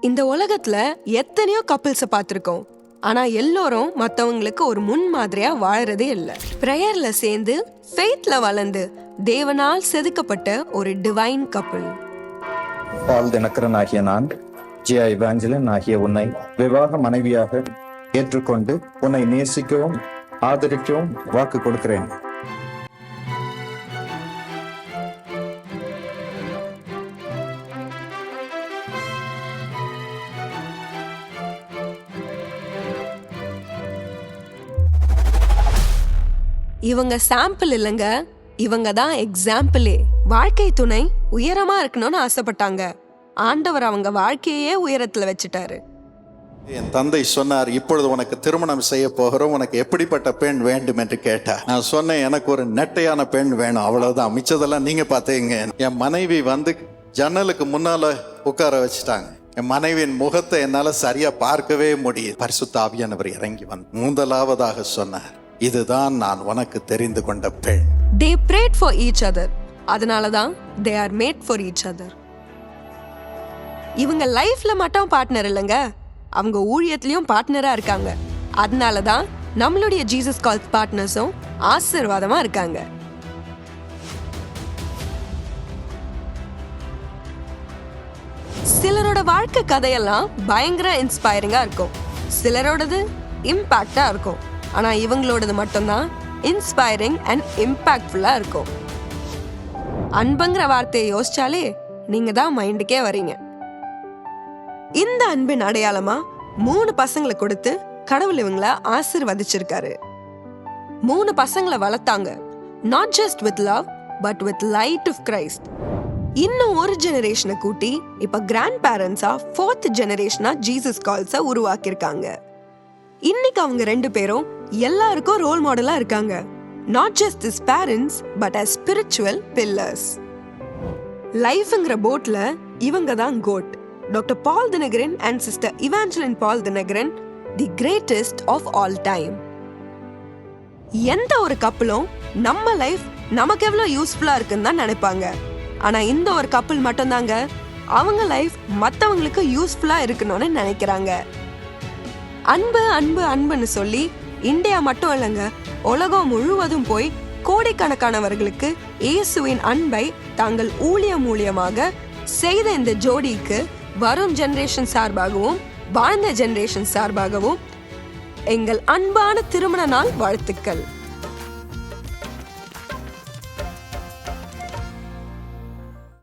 இந்த உலகத்துல எத்தனையோ கப்பிள்ஸை பார்த்துருக்கோம். ஆனா எல்லோரும் மத்தவங்களுக்கு ஒரு முன் மாதிரியா வாழறதே இல்லை. பிரேயர்ல சேர்ந்து ஃபெய்த்ல வளர்ந்து தேவனால் செதுக்கப்பட்ட ஒரு டிவைன் கப்பிள் பால் தினகரன் ஆகிய நான் ஜியா இவாஞ்சலன் ஆகிய உன்னை விவாக மனைவியாக ஏற்றுக்கொண்டு உன்னை நேசிக்கவும் ஆதரிக்கவும் வாக்கு கொடுக்கிறேன். இவங்க சாம்பிள் இல்லைங்க. இவங்க தான் எக்ஸாம்பிளே வாழ்க்கை துணை உயரமா இருக்கணும்னு ஆசைப்பட்டாங்க. ஆண்டவர் அவங்க வாழ்க்கையே உயரத்துல வச்சுட்டாரு. என் தந்தை சொன்னார் இப்பொழுது உனக்கு திருமணம் செய்ய போகிறோம். உனக்கு எப்படிப்பட்ட பெண் வேண்டும்? என்று கேட்டார். நான் சொன்னேன் எனக்கு ஒரு நெட்டையான பெண் வேணும். அவ்வளவுதான். மிச்சதெல்லாம் நீங்க பார்த்தீங்க என் மனைவி வந்து ஜன்னலுக்கு முன்னால உட்கார வச்சுட்டாங்க. என் மனைவியின் முகத்தை என்னால சரியா பார்க்கவே முடியும் பரிசுத்தாவியானவர் இறங்கி வந்து மூந்தலாவதாக சொன்னார் இதுதான் நான் உனக்கு தெரிந்து கொண்ட பெண். They prayed for each other அதனால தான் they are made for each other இவங்க லைஃப்ல மட்டும் பார்ட்னர் இல்லைங்க. அவங்க ஊழியத்திலையும் பார்ட்னரா இருக்காங்க. அதனால தான் நம்மளுடைய ஜீசஸ் கால் பார்ட்னர்ஸும் ஆசீர்வாதமா இருக்காங்க. சிலரோட வாழ்க்கை கதையெல்லாம் பயங்கர இன்ஸ்பைரிங்கா இருக்கும். சிலரோடது இம்பாக்டா இருக்கும். ஆனா இவங்களோடது மட்டும்தான் இன்ஸ்பைரிங் அண்ட் இம்பாக்ட்ஃபுல்லா இருக்கும். அன்புங்கிற வார்த்தையை யோசிச்சாலே நீங்க தான் மைண்டுக்கே வரீங்க. இந்த அன்பின் அடையாளமா மூணு பசங்களை கொடுத்து கடவுள் இவங்களை ஆசிர்வதிச்சிருக்காரு. மூணு பசங்களை வளர்த்தாங்க. Not just with love but with light of Christ இன்னும் ஒரு ஜெனரேஷனை கூட்டி இப்ப கிராண்ட் பேரண்ட்ஸா ஃபோர்த் ஜெனரேஷனா ஜீசஸ் கால்ஸை உருவாக்கியிருக்காங்க. இன்னைக்கு அவங்க ரெண்டு பேரும் எல்லாருக்கும் ரோல் மாடலாக இருக்காங்க. Not just this parents but as spiritual pillars லைஃப்ங்கிற போட்டில் இவங்க தான் God doctor Paul Dhinakaran and sister Evangeline Paul Dhinakaran the greatest of all time எந்த ஒரு கப்பலும் நம்ம லைஃப் நமக்கு எவ்வளோ யூஸ்ஃபுல்லாக இருக்குன்னு தான் நினைப்பாங்க. ஆனால் இந்த ஒரு கப்பல் மட்டும்தாங்க அவங்க லைஃப் மற்றவங்களுக்கு யூஸ்ஃபுல்லாக இருக்கணும்னு நினைக்கிறாங்க. அன்பு அன்பு அன்புன்னு சொல்லி இந்தியா மட்டும் இல்லைங்க. உலகம் முழுவதும் போய் கோடிக்கணக்கானவர்களுக்கு இயேசுவின் அன்பை தாங்கள் ஊழியம் மூலியமாக செய்த இந்த ஜோடிக்கு வரும் ஜெனரேஷன் சார்பாகவும் வாழ்ந்த ஜெனரேஷன் சார்பாகவும் எங்கள் அன்பான திருமண நாள் வாழ்த்துக்கள்.